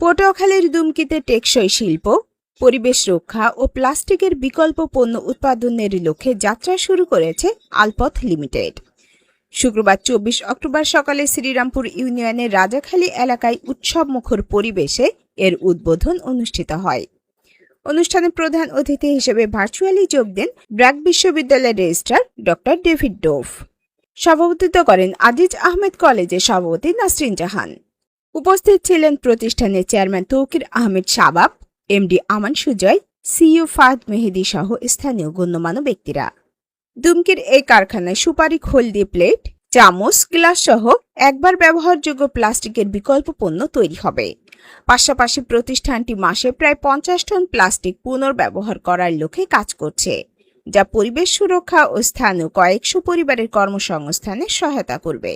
পটুয়াখালীর দুমকিতে টেকসই শিল্প, পরিবেশ রক্ষা ও প্লাস্টিকের বিকল্প পণ্য উৎপাদনের লক্ষ্যে যাত্রা শুরু করেছে আলপথ লিমিটেড। শুক্রবার চব্বিশ অক্টোবর সকালে শ্রীরামপুর ইউনিয়নের রাজাখালী এলাকায় উৎসবমুখর পরিবেশে এর উদ্বোধন অনুষ্ঠিত হয়। অনুষ্ঠানে প্রধান অতিথি হিসেবে ভার্চুয়ালি যোগ দেন ব্র্যাক বিশ্ববিদ্যালয়ের রেজিস্ট্রার ডক্টর ডেভিড ডোভ সভাপতিত্ব করেন আজিজ আহমেদ কলেজের সভাপতি নাসরিন জাহান। উপস্থিত ছিলেন প্রতিষ্ঠানের chairman Tawkir Ahmed Shabab, MD Aman Sujoy, CEO Fahad Mehedi সহ স্থানীয় গণ্যমান্য ব্যক্তিরা। দুমকির এই কারখানায় সুপারি হলদি প্লেট, চামচ, গ্লাস সহ একবার ব্যবহারযোগ্য প্লাস্টিকের বিকল্প পণ্য তৈরি হবে। পাশাপাশি প্রতিষ্ঠানটি মাসে প্রায় পঞ্চাশ টন প্লাস্টিক পুনর্ব্যবহার করার লক্ষ্যে কাজ করছে, যা পরিবেশ সুরক্ষা ও স্থানীয় কয়েকশো পরিবারের কর্মসংস্থানে সহায়তা করবে।